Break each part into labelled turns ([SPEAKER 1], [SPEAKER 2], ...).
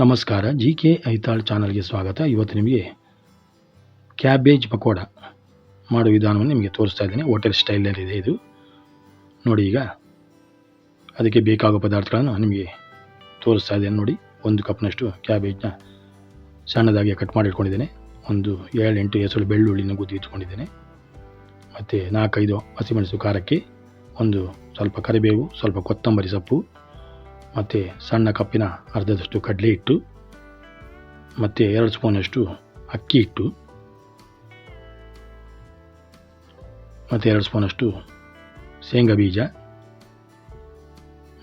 [SPEAKER 1] ನಮಸ್ಕಾರ G K Aithal ಚಾನಲ್ಗೆ ಸ್ವಾಗತ. ಇವತ್ತು ನಿಮಗೆ ಕ್ಯಾಬೇಜ್ ಪಕೋಡ ಮಾಡೋ ವಿಧಾನವನ್ನು ನಿಮಗೆ ತೋರಿಸ್ತಾ ಇದ್ದೇನೆ. ಹೋಟೆಲ್ ಸ್ಟೈಲಲ್ಲಿದೆ ಇದು ನೋಡಿ ಈಗ, ಅದಕ್ಕೆ ಬೇಕಾಗೋ ಪದಾರ್ಥಗಳನ್ನು ನಿಮಗೆ ತೋರಿಸ್ತಾ ಇದ್ದೇನೆ. ನೋಡಿ, ಒಂದು ಕಪ್ನಷ್ಟು ಕ್ಯಾಬೇಜ್ನ ಸಣ್ಣದಾಗಿ ಕಟ್ ಮಾಡಿಟ್ಕೊಂಡಿದ್ದೇನೆ. ಒಂದು ಒಂದು ಏಳೆಂಟು ಹೆಸರು ಬೆಳ್ಳುಳ್ಳಿನ ಗುದ್ದಿ ಇಟ್ಕೊಂಡಿದ್ದೇನೆ. ಮತ್ತು ನಾಲ್ಕೈದು ಹಸಿಮೆಣಸು ಖಾರಕ್ಕೆ ಒಂದು ಸ್ವಲ್ಪ ಕರಿಬೇವು, ಸ್ವಲ್ಪ ಕೊತ್ತಂಬರಿ ಸೊಪ್ಪು ಮತ್ತು ಸಣ್ಣ ಕಪ್ಪಿನ ಅರ್ಧದಷ್ಟು ಕಡಲೆ ಹಿಟ್ಟು ಮತ್ತು ಎರಡು ಸ್ಪೂನಷ್ಟು ಅಕ್ಕಿ ಹಿಟ್ಟು ಮತ್ತು ಎರಡು ಸ್ಪೂನಷ್ಟು ಶೇಂಗಾ ಬೀಜ,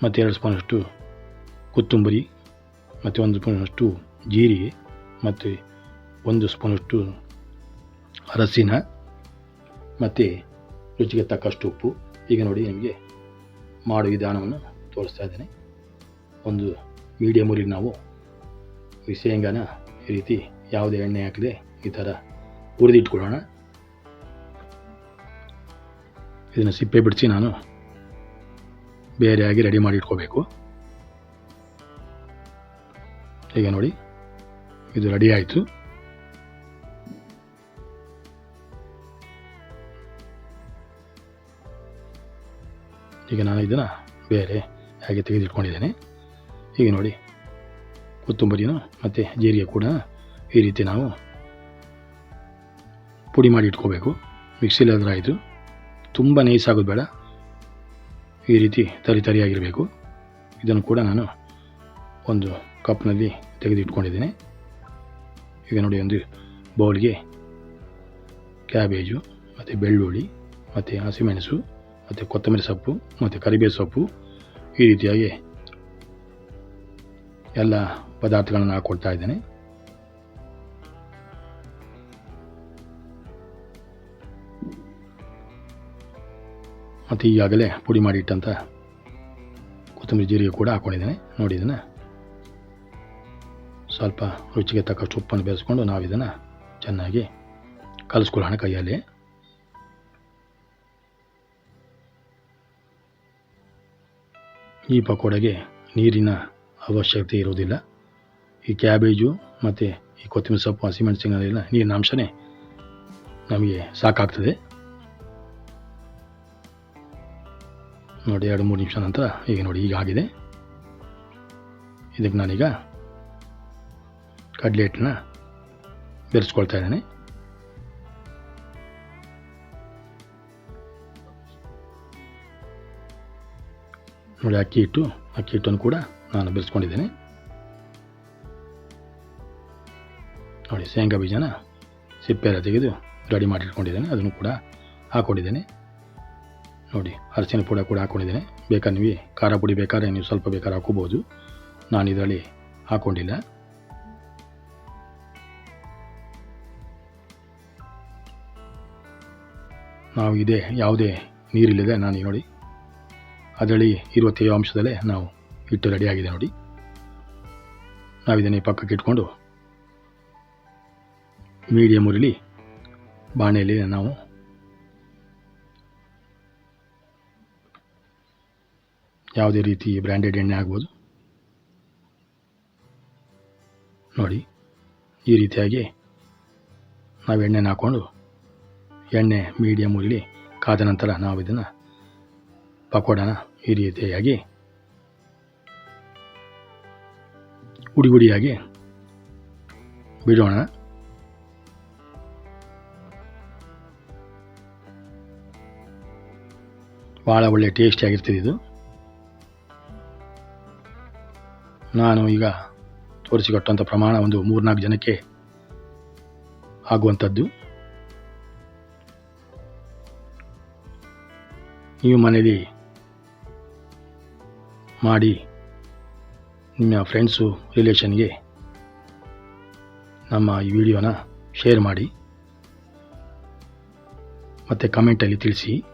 [SPEAKER 1] ಮತ್ತು ಎರಡು ಸ್ಪೂನಷ್ಟು ಕೊತ್ತಂಬರಿ, ಮತ್ತು ಒಂದು ಸ್ಪೂನಷ್ಟು ಜೀರಿಗೆ, ಮತ್ತು ಒಂದು ಸ್ಪೂನಷ್ಟು ಅರಸಿನ ಮತ್ತು ರುಚಿಗೆ ತಕ್ಕಷ್ಟು ಉಪ್ಪು. ಈಗ ನೋಡಿ ನಿಮಗೆ ಮಾಡೋ ವಿಧಾನವನ್ನು ತೋರಿಸ್ತಾ ಇದ್ದೇನೆ. ಒಂದು ಮೀಡಿಯಮಲ್ಲಿ ನಾವು ಈ ಶೇಂಗಾನ ಈ ರೀತಿ ಯಾವುದೇ ಎಣ್ಣೆ ಹಾಕದೆ, ಈ ಥರ ಹುರಿದಿಟ್ಕೊಳ್ಳೋಣ. ಇದನ್ನು ಸಿಪ್ಪೆ ಬಿಡಿಸಿ ನಾನು ಬೇರೆಯಾಗಿ ರೆಡಿ ಮಾಡಿ ಇಟ್ಕೋಬೇಕು. ಈಗ ನೋಡಿ, ಇದು ರೆಡಿ ಆಯಿತು. ಈಗ ನಾನು ಇದನ್ನು ಬೇರೆ ಹಾಗೆ ತೆಗೆದಿಟ್ಕೊಂಡಿದ್ದೇನೆ. ಈಗ ನೋಡಿ. ಕೊತ್ತಂಬರಿನ ಮತ್ತು ಜೀರಿಗೆ ಕೂಡ ಈ ರೀತಿ ನಾವು ಪುಡಿ ಮಾಡಿ ಇಟ್ಕೋಬೇಕು. ಮಿಕ್ಸಿಲಿ ಆದರೆ ಆಯಿತು. ತುಂಬ ನೈಸ್ ಆಗೋದು ಬೇಡ. ಈ ರೀತಿ ತರಿ ತರಿಯಾಗಿರಬೇಕು. ಇದನ್ನು ಕೂಡ ನಾನು ಒಂದು ಕಪ್ನಲ್ಲಿ ತೆಗೆದಿಟ್ಕೊಂಡಿದ್ದೀನಿ ಈಗ ನೋಡಿ ಒಂದು ಬೌಲ್ಗೆ ಕ್ಯಾಬೇಜು, ಮತ್ತು ಬೆಳ್ಳುಳ್ಳಿ, ಮತ್ತು ಹಸಿಮೆಣಸು, ಮತ್ತು ಕೊತ್ತಂಬರಿ ಸೊಪ್ಪು, ಮತ್ತು ಕರಿಬೇವು ಸೊಪ್ಪು ಈ ರೀತಿಯಾಗಿ ಎಲ್ಲ ಪದಾರ್ಥಗಳನ್ನು ಹಾಕ್ಕೊಳ್ತಾ ಇದ್ದೇನೆ. ಮತ್ತು ಈಗಾಗಲೇ ಪುಡಿ ಮಾಡಿಟ್ಟಂಥ ಕೊತ್ತಂಬರಿ ಜೀರಿಗೆ ಕೂಡ ಹಾಕ್ಕೊಂಡಿದ್ದೇನೆ ನೋಡಿ ಇದನ್ನು. ಸ್ವಲ್ಪ ರುಚಿಗೆ ತಕ್ಕಷ್ಟು ಉಪ್ಪನ್ನು ಬೆರೆಸ್ಕೊಂಡು ನಾವು ಇದನ್ನು ಚೆನ್ನಾಗಿ ಕಲಿಸ್ಕೊಳ್ಳೋಣ ಕೈಯಲ್ಲಿ. ಈ ಪಕೋಡೆಗೆ ನೀರಿನ ಅವಶ್ಯಕತೆ ಇರೋದಿಲ್ಲ ಈ ಕ್ಯಾಬೇಜು ಮತ್ತು ಈ ಕೊತ್ತಂಬರಿ ಸೊಪ್ಪು ಹಸಿಮೆಣಸಿನಲ್ಲ ನೀರಿನ ಅಂಶನೇ ನಮಗೆ ಸಾಕಾಗ್ತದೆ. ನೋಡಿ, ಎರಡು, ಮೂರು ನಿಮಿಷ ನಂತರ ಈಗ ನೋಡಿ ಈಗ ಆಗಿದೆ. ಇದಕ್ಕೆ ನಾನೀಗ ಕಡಲೆ ಹಿಟ್ಟನ್ನ ಬೆರೆಸ್ಕೊಳ್ತಾ ಇದ್ದೇನೆ. ನೋಡಿ, ಅಕ್ಕಿ ಹಿಟ್ಟು, ಅಕ್ಕಿ ಹಿಟ್ಟನ್ನು ಕೂಡ ನಾನು ಬೆರೆಸ್ಕೊಂಡಿದ್ದೇನೆ ನೋಡಿ, ಶೇಂಗಾ ಬೀಜನ ಸಿಪ್ಪೆ ಎಲ್ಲ ತೆಗೆದು ರೆಡಿ ಮಾಡಿಟ್ಕೊಂಡಿದ್ದೇನೆ. ಅದನ್ನು ಕೂಡ ಹಾಕ್ಕೊಂಡಿದ್ದೇನೆ ನೋಡಿ ಅರಸಿನ ಪುಡಿ ಕೂಡ ಹಾಕ್ಕೊಂಡಿದ್ದೇನೆ ಬೇಕಾದ್ರೆ ನೀವು ಖಾರ ಪುಡಿ ಬೇಕಾದ್ರೆ ನೀವು ಸ್ವಲ್ಪ ಬೇಕಾದ್ರೆ ಹಾಕೋಬೋದು ನಾನು ಇದರಲ್ಲಿ ಹಾಕ್ಕೊಂಡಿಲ್ಲ ನಾವು ಇದೇ ಯಾವುದೇ ನೀರಿಲ್ಲದೆ ನಾನು ನೋಡಿ, ಅದರಲ್ಲಿ ಇರುವ ತೇವಾಂಶದಲ್ಲೇ ನಾವು ಹಿಟ್ಟು ರೆಡಿಯಾಗಿದೆ ನೋಡಿ. ನಾವಿದನ್ನು ಈ ಪಕ್ಕಕ್ಕೆ ಇಟ್ಕೊಂಡು ಮೀಡಿಯಮ್ ಉರಿಲಿ ಬಾಣೆಯಲ್ಲಿ ನಾವು ಯಾವುದೇ ರೀತಿ ಬ್ರ್ಯಾಂಡೆಡ್ ಎಣ್ಣೆ ಆಗ್ಬೋದು. ನೋಡಿ, ಈ ರೀತಿಯಾಗಿ ನಾವು ಎಣ್ಣೆನ ಹಾಕ್ಕೊಂಡು ಎಣ್ಣೆ ಮೀಡಿಯಂ ಉರಿಲಿ ಕಾದ ನಂತರ ನಾವು ಇದನ್ನು ಪಕೋಡನ ಈ ರೀತಿಯಾಗಿ ಹುಡಿ ಗುಡಿಯಾಗಿ ಬಿಡೋಣ. ಭಾಳ ಒಳ್ಳೆ ಟೇಸ್ಟಿಯಾಗಿರ್ತದೆ ಇದು. ನಾನು ಈಗ ತೋರಿಸಿಕೊಟ್ಟಂಥ ಪ್ರಮಾಣ ಒಂದು ಮೂರ್ನಾಲ್ಕು ಜನಕ್ಕೆ ಆಗುವಂಥದ್ದು. ನೀವು ಮನೇಲಿ ಮಾಡಿ ನಿಮ್ಮ ಫ್ರೆಂಡ್ಸು ರಿಲೇಷನ್ಗೆ ನಮ್ಮ ಈ ವಿಡಿಯೋನ ಶೇರ್ ಮಾಡಿ ಮತ್ತು ಕಮೆಂಟಲ್ಲಿ ತಿಳಿಸಿ.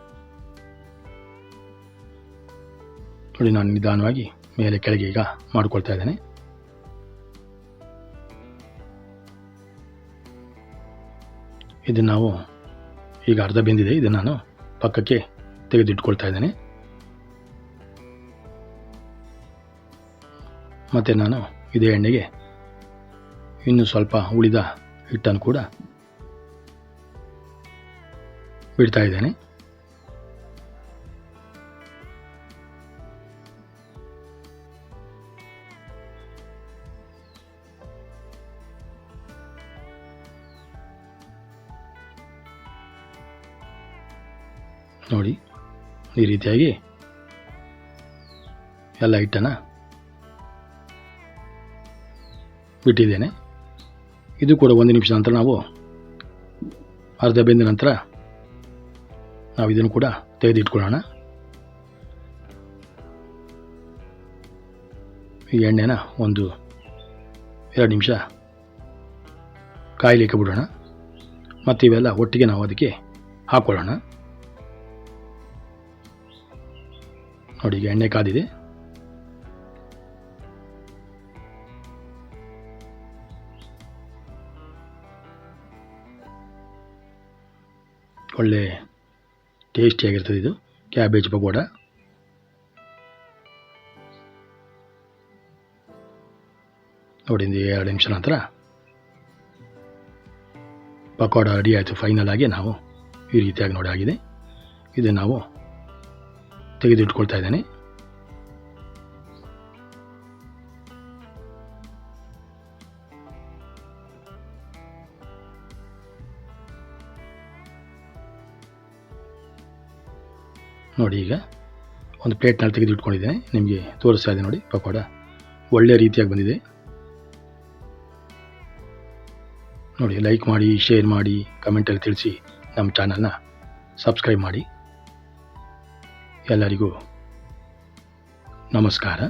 [SPEAKER 1] ನೋಡಿ, ನಾನು ನಿಧಾನವಾಗಿ ಮೇಲೆ ಕೆಳಗೆ ಈಗ ಮಾಡ್ಕೊಳ್ತಾ ಇದ್ದೇನೆ. ಇದನ್ನು ನಾವು ಈಗ ಅರ್ಧ ಬೆಂದಿದೆ. ಇದನ್ನು ನಾನು ಪಕ್ಕಕ್ಕೆ ತೆಗೆದಿಟ್ಕೊಳ್ತಾ ಇದ್ದೇನೆ. ಮತ್ತು ನಾನು ಇದೇ ಎಣ್ಣೆಗೆ ಇನ್ನು ಸ್ವಲ್ಪ ಉಳಿದ ಹಿಟ್ಟನ್ನು ಕೂಡ ಬಿಡ್ತಾ ಇದ್ದೇನೆ. ನೋಡಿ, ಈ ರೀತಿಯಾಗಿ ಎಲ್ಲ ಹಿಟ್ಟನ್ನು ಬಿಟ್ಟಿದ್ದೇನೆ. ಇದು ಕೂಡ ಒಂದು ನಿಮಿಷ ನಂತರ ನಾವು ಅರ್ಧ ಬೆಂದ ನಂತರ ನಾವು ಇದನ್ನು ಕೂಡ ತೆಗೆದಿಟ್ಕೊಳ್ಳೋಣ. ಈ ಎಣ್ಣೆನ ಒಂದು ಎರಡು ನಿಮಿಷ ಕಾಯಿಲಿಕ್ಕೆ ಬಿಡೋಣ. ಮತ್ತು ಇವೆಲ್ಲ ಒಟ್ಟಿಗೆ ನಾವು ಅದಕ್ಕೆ ಹಾಕ್ಕೊಳ್ಳೋಣ ನೋಡಿ ಈಗ ಎಣ್ಣೆ ಕಾದಿದೆ. ಒಳ್ಳೆ ಟೇಸ್ಟಿಯಾಗಿರ್ತದೆ ಇದು. ಕ್ಯಾಬೇಜ್ ಪಕೋಡ. ನೋಡಿ ಎರಡು ನಿಮಿಷ ನಂತರ ಪಕೋಡ ರೆಡಿ ಆಯಿತು. ಫೈನಲ್ ಆಗಿ ನಾವು ಈ ರೀತಿಯಾಗಿ ನೋಡಿ, ಆಗಿದೆ. ಇದು ನಾವು ತೆಗೆದಿಟ್ಕೊಳ್ತಾ ಇದ್ದೇನೆ. ನೋಡಿ ಈಗ ಒಂದು ಪ್ಲೇಟ್ನಲ್ಲಿ ತೆಗೆದು ಇಟ್ಕೊಂಡಿದ್ದೇನೆ ನಿಮಗೆ ತೋರಿಸ್ತಾ ಇದೆ ನೋಡಿ ಪಕೋಡ. ಒಳ್ಳೆಯ ರೀತಿಯಾಗಿ ಬಂದಿದೆ. ನೋಡಿ ಲೈಕ್ ಮಾಡಿ ಶೇರ್ ಮಾಡಿ ಕಮೆಂಟಲ್ಲಿ ತಿಳಿಸಿ ನಮ್ಮ ಚಾನಲ್ನ ಸಬ್ಸ್ಕ್ರೈಬ್ ಮಾಡಿ. ಎಲ್ಲರಿಗೂ ನಮಸ್ಕಾರ.